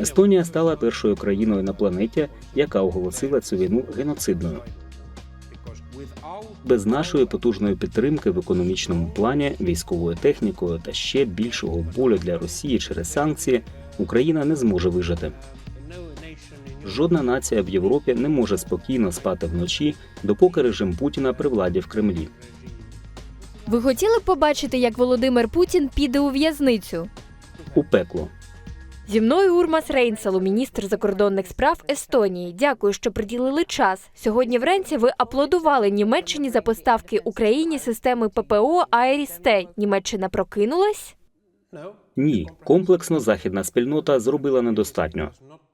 Естонія стала першою країною на планеті, яка оголосила цю війну геноцидною. Без нашої потужної підтримки в економічному плані, військовою технікою та ще більшого болю для Росії через санкції Україна не зможе вижити. Жодна нація в Європі не може спокійно спати вночі, допоки режим Путіна при владі в Кремлі. Ви хотіли б побачити, як Володимир Путін піде у в'язницю? У пекло. Зі мною Урмас Рейнсалу, міністр закордонних справ Естонії. Дякую, що приділили час. Сьогодні вранці ви аплодували Німеччині за поставки Україні системи ППО Айрістей. Німеччина прокинулась? Ні, комплексно західна спільнота зробила недостатньо.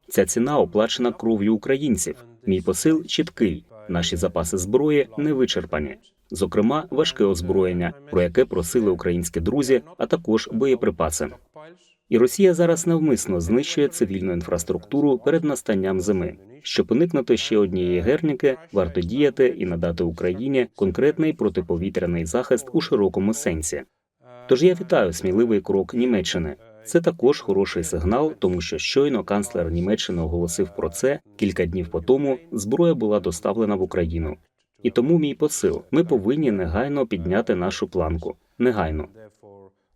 Ця ціна оплачена кров'ю українців. Мій посил чіткий. Наші запаси зброї не вичерпані. Зокрема, важке озброєння, про яке просили українські друзі, а також боєприпаси. І Росія зараз навмисно знищує цивільну інфраструктуру перед настанням зими. Щоб уникнути ще однієї герніки, варто діяти і надати Україні конкретний протиповітряний захист у широкому сенсі. Тож я вітаю сміливий крок Німеччини. Це також хороший сигнал, тому що щойно канцлер Німеччини оголосив про це кілька днів по тому. Зброя була доставлена в Україну. І тому мій посил: ми повинні негайно підняти нашу планку. Негайно.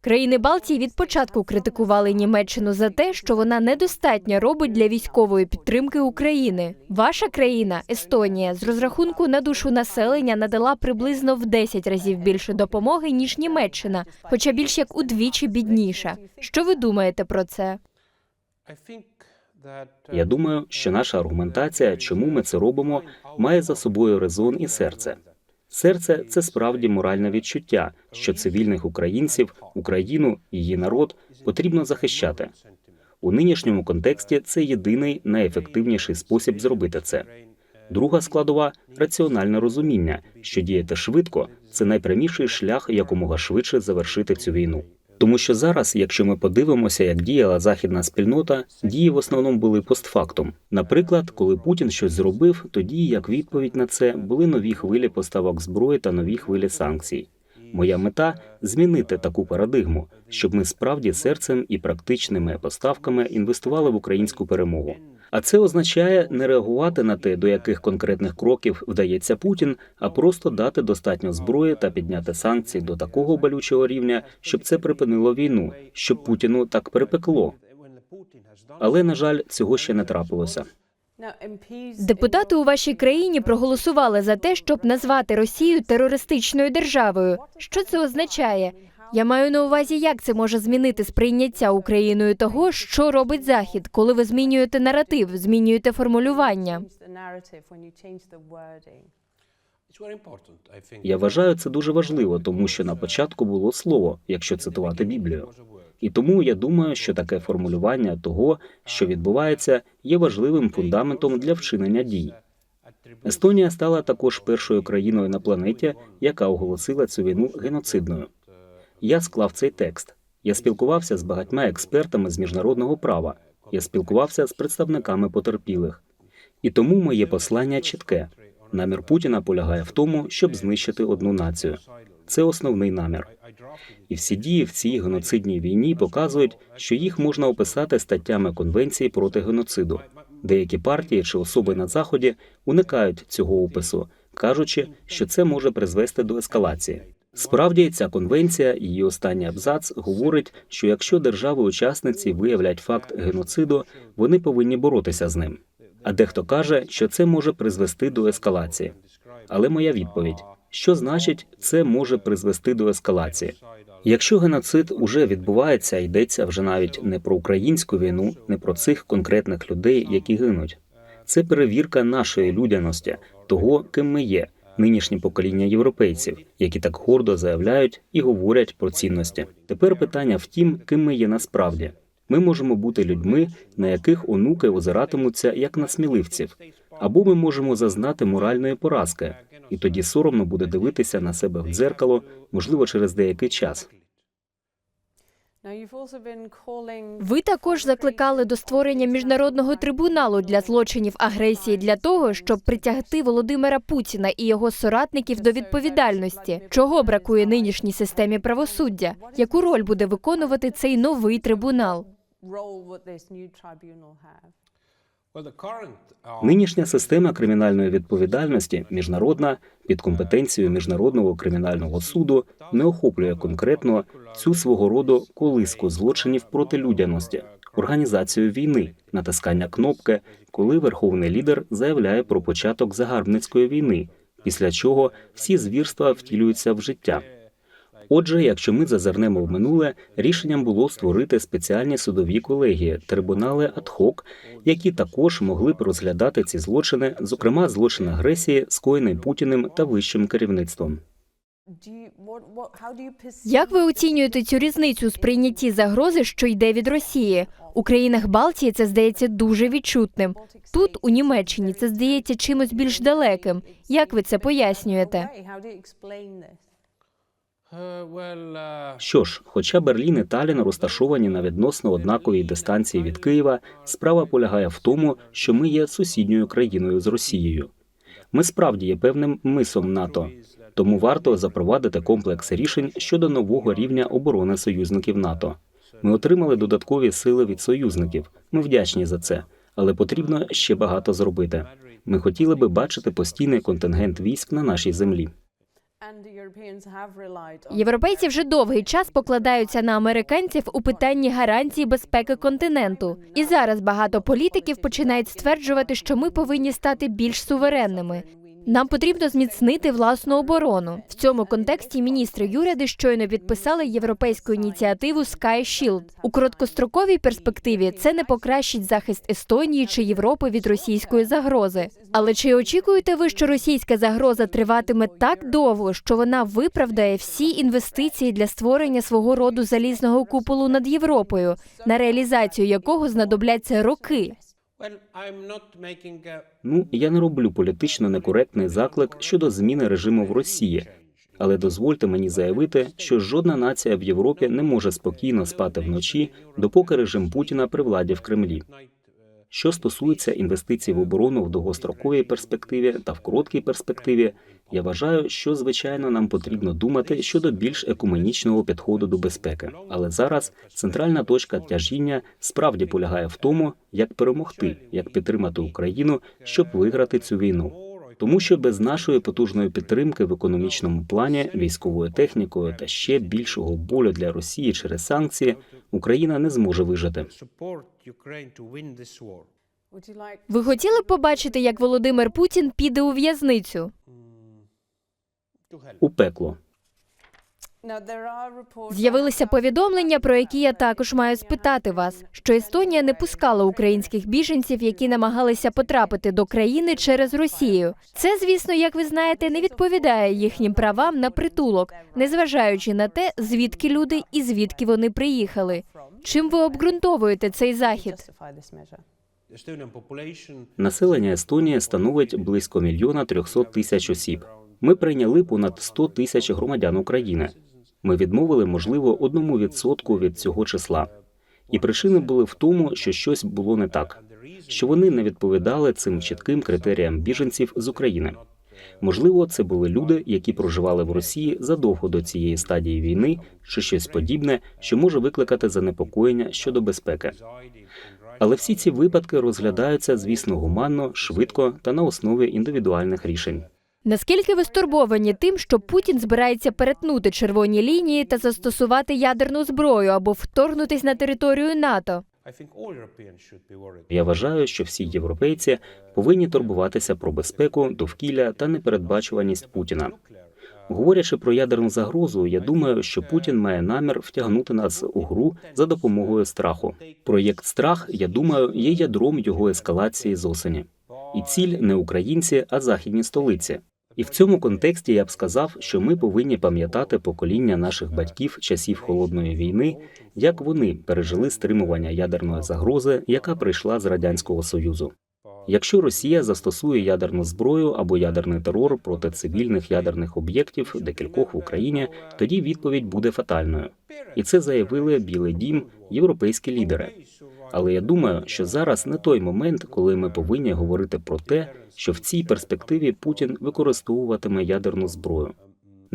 Країни Балтії від початку критикували Німеччину за те, що вона недостатньо робить для військової підтримки України. Ваша країна, Естонія, з розрахунку на душу населення надала приблизно в 10 разів більше допомоги ніж Німеччина, хоча більш як удвічі бідніша. Що ви думаєте про це? Я думаю, що наша аргументація, чому ми це робимо, має за собою резон і серце. Серце це справді моральне відчуття, що цивільних українців, Україну, її народ потрібно захищати. У нинішньому контексті це єдиний найефективніший спосіб зробити це. Друга складова раціональне розуміння, що діяти швидко це найпряміший шлях якомога швидше завершити цю війну. Тому що зараз, якщо ми подивимося, як діяла західна спільнота, дії в основному були постфактум. Наприклад, коли Путін щось зробив, тоді як відповідь на це були нові хвилі поставок зброї та нові хвилі санкцій. Моя мета змінити таку парадигму, щоб ми справді серцем і практичними поставками інвестували в українську перемогу. А це означає не реагувати на те, до яких конкретних кроків вдається Путін, а просто дати достатньо зброї та підняти санкції до такого болючого рівня, щоб це припинило війну, щоб Путіну так перепекло. Але на жаль, цього ще не трапилося. Депутати у вашій країні проголосували за те, щоб назвати Росію терористичною державою. Що це означає? Я маю на увазі, як це може змінити сприйняття Україною того, що робить Захід, коли ви змінюєте наратив, змінюєте формулювання. Я вважаю це дуже важливо, тому що на початку було слово, якщо цитувати Біблію. І тому я думаю, що таке формулювання того, що відбувається, є важливим фундаментом для вчинення дій. Естонія стала також першою країною на планеті, яка оголосила цю війну геноцидною. Я склав цей текст. Я спілкувався з багатьма експертами з міжнародного права. Я спілкувався з представниками потерпілих. І тому моє послання чітке. Намір Путіна полягає в тому, щоб знищити одну націю. Це основний намір. І всі дії в цій геноцидній війні показують, що їх можна описати статтями Конвенції проти геноциду. Деякі партії чи особи на заході уникають цього опису, кажучи, що це може призвести до ескалації. Справді, ця конвенція, її останній абзац говорить, що якщо держави-учасниці виявлять факт геноциду, вони повинні боротися з ним. А дехто каже, що це може призвести до ескалації. Але моя відповідь: що значить, це може призвести до ескалації? Якщо геноцид уже відбувається, йдеться вже навіть не про українську війну, не про цих конкретних людей, які гинуть. Це перевірка нашої людяності, того, ким ми є, нинішнє покоління європейців, які так гордо заявляють і говорять про цінності. Тепер питання в тім, ким ми є насправді. Ми можемо бути людьми, на яких онуки озиратимуться як на сміливців, або ми можемо зазнати моральної поразки, і тоді соромно буде дивитися на себе в дзеркало, можливо, через деякий час. Ви також закликали до створення міжнародного трибуналу для злочинів агресії для того, щоб притягти Володимира Путіна і його соратників до відповідальності. Чого бракує нинішній системі правосуддя? Яку роль буде виконувати цей новий трибунал? Нинішня система кримінальної відповідальності міжнародна під компетенцією міжнародного кримінального суду не охоплює конкретно цю свого роду колиску злочинів проти людяності, організацію війни, натискання кнопки, коли верховний лідер заявляє про початок загарбницької війни, після чого всі звірства втілюються в життя. Отже, якщо ми зазирнемо в минуле, рішенням було створити спеціальні судові колегії, трибунали адхок, які також могли б розглядати ці злочини, зокрема злочин агресії, скоєний Путіним та вищим керівництвом. Як ви оцінюєте цю різницю у сприйнятті загрози, що йде від Росії? У країнах Балтії це здається дуже відчутним. Тут, у Німеччині, це здається чимось більш далеким. Як ви це пояснюєте? Що ж, хоча Берлін і Талін розташовані на відносно однаковій дистанції від Києва, справа полягає в тому, що ми є сусідньою країною з Росією. Ми справді є певним мисом НАТО, тому варто запровадити комплекс рішень щодо нового рівня оборони союзників НАТО. Ми отримали додаткові сили від союзників. Ми вдячні за це, але потрібно ще багато зробити. Ми хотіли би бачити постійний контингент військ на нашій землі. Європейці вже довгий час покладаються на американців у питанні гарантії безпеки континенту. І зараз багато політиків починають стверджувати, що ми повинні стати більш суверенними. Нам потрібно зміцнити власну оборону. В цьому контексті міністри юряди щойно підписали європейську ініціативу Sky Shield. У короткостроковій перспективі це не покращить захист Естонії чи Європи від російської загрози. Але чи очікуєте ви, що російська загроза триватиме так довго, що вона виправдає всі інвестиції для створення свого роду залізного куполу над Європою, на реалізацію якого знадобляться роки? Ну, я не роблю політично некоректний заклик щодо зміни режиму в Росії, але дозвольте мені заявити, що жодна нація в Європі не може спокійно спати вночі, допоки режим Путіна при владі в Кремлі. Що стосується інвестицій в оборону в довгостроковій перспективі та в короткій перспективі, я вважаю, що звичайно нам потрібно думати щодо більш екуменічного підходу до безпеки. Але зараз центральна точка тяжіння справді полягає в тому, як перемогти, як підтримати Україну, щоб виграти цю війну. Тому що без нашої потужної підтримки в економічному плані, військовою технікою та ще більшого болю для Росії через санкції, Україна не зможе вижити. Ви хотіли б побачити, як Володимир Путін піде у в'язницю? У пекло. З'явилися повідомлення, про які я також маю спитати вас, що Естонія не пускала українських біженців, які намагалися потрапити до країни через Росію. Це, звісно, як ви знаєте, не відповідає їхнім правам на притулок, незважаючи на те, звідки люди і звідки вони приїхали. Чим ви обґрунтовуєте цей захід? Населення Естонії становить близько мільйона трьохсот тисяч осіб. Ми прийняли понад 100 тисяч громадян України. Ми відмовили, можливо, одному відсотку від цього числа. І причини були в тому, що щось було не так, що вони не відповідали цим чітким критеріям біженців з України. Можливо, це були люди, які проживали в Росії задовго до цієї стадії війни, чи щось подібне, що може викликати занепокоєння щодо безпеки. Але всі ці випадки розглядаються, звісно, гуманно, швидко та на основі індивідуальних рішень. Наскільки ви стурбовані тим, що Путін збирається перетнути червоні лінії та застосувати ядерну зброю або вторгнутись на територію НАТО? Я вважаю, що всі європейці повинні турбуватися про безпеку, довкілля та непередбачуваність Путіна. Говорячи про ядерну загрозу, я думаю, що Путін має намір втягнути нас у гру за допомогою страху. Проєкт страх, я думаю, є ядром його ескалації з осені. І ціль не українці, а західні столиці. І в цьому контексті я б сказав, що ми повинні пам'ятати покоління наших батьків часів холодної війни, як вони пережили стримування ядерної загрози, яка прийшла з радянського союзу. Якщо Росія застосує ядерну зброю або ядерний терор проти цивільних ядерних об'єктів, декількох в Україні, тоді відповідь буде фатальною. І це заявили Білий Дім, європейські лідери. Але я думаю, що зараз не той момент, коли ми повинні говорити про те, що в цій перспективі Путін використовуватиме ядерну зброю.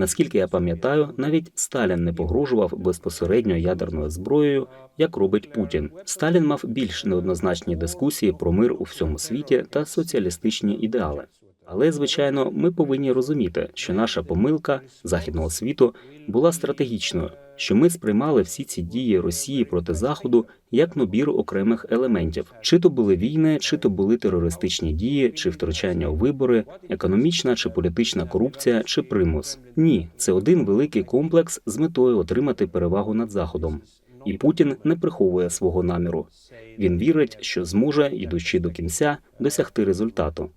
Наскільки я пам'ятаю, навіть Сталін не погрожував безпосередньо ядерною зброєю, як робить Путін. Сталін мав більш неоднозначні дискусії про мир у всьому світі та соціалістичні ідеали. Але звичайно, ми повинні розуміти, що наша помилка західного світу була стратегічною, що ми сприймали всі ці дії Росії проти Заходу як набір окремих елементів. Чи то були війни, чи то були терористичні дії, чи втручання у вибори, економічна чи політична корупція, чи примус. Ні, це один великий комплекс з метою отримати перевагу над Заходом. І Путін не приховує свого наміру. Він вірить, що зможе, ідучи до кінця, досягти результату.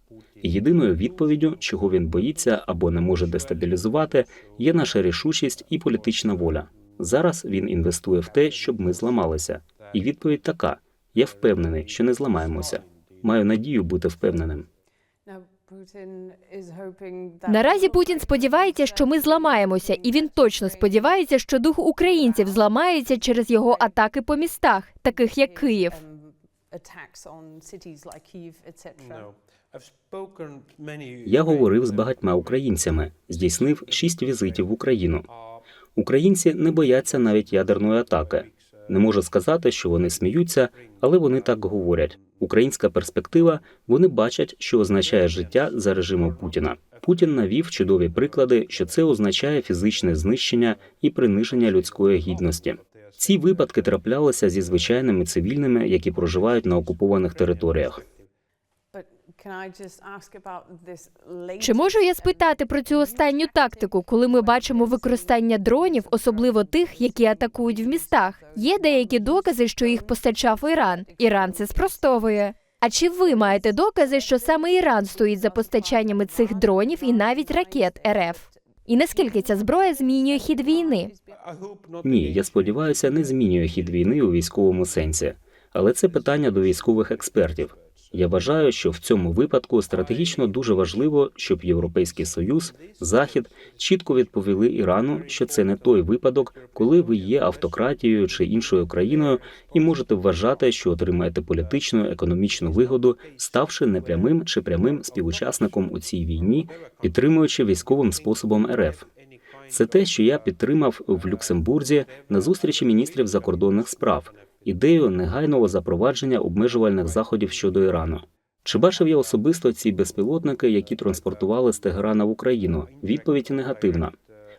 Єдиною відповіддю, чого він боїться або не може дестабілізувати, є наша рішучість і політична воля. Зараз він інвестує в те, щоб ми зламалися. І відповідь така: я впевнений, що не зламаємося. Маю надію бути впевненим. Наразі Путін сподівається, що ми зламаємося, і він точно сподівається, що дух українців зламається через його атаки по містах, таких як Київ. Я говорив з багатьма українцями, здійснив шість візитів в Україну. Українці не бояться навіть ядерної атаки. Не можу сказати, що вони сміються, але вони так говорять. Українська перспектива вони бачать, що означає життя за режиму Путіна. Путін навів чудові приклади, що це означає фізичне знищення і приниження людської гідності. Ці випадки траплялися зі звичайними цивільними, які проживають на окупованих територіях. Чи можу я спитати про цю останню тактику, коли ми бачимо використання дронів, особливо тих, які атакують в містах? Є деякі докази, що їх постачав Іран. Іран це спростовує. А чи ви маєте докази, що саме Іран стоїть за постачаннями цих дронів і навіть ракет РФ? І наскільки ця зброя змінює хід війни? Ні, я сподіваюся, не змінює хід війни у військовому сенсі, але це питання до військових експертів. Я вважаю, що в цьому випадку стратегічно дуже важливо, щоб Європейський Союз, Захід чітко відповіли Ірану, що це не той випадок, коли ви є автократією чи іншою країною, і можете вважати, що отримаєте політичну економічну вигоду, ставши непрямим чи прямим співучасником у цій війні, підтримуючи військовим способом РФ. Це те, що я підтримав в Люксембурзі на зустрічі міністрів закордонних справ ідею негайного запровадження обмежувальних заходів щодо Ірану. Чи бачив я особисто ці безпілотники, які транспортували з Тегерана в Україну? Відповідь негативна.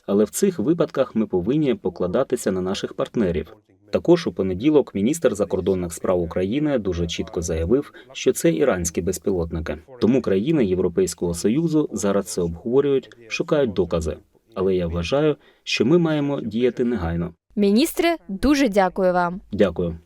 Але в цих випадках ми повинні покладатися на наших партнерів. Також у понеділок міністр закордонних справ України дуже чітко заявив, що це іранські безпілотники. Тому країни Європейського союзу зараз це обговорюють, шукають докази. Але я вважаю, що ми маємо діяти негайно. Міністре, дуже дякую вам. Дякую.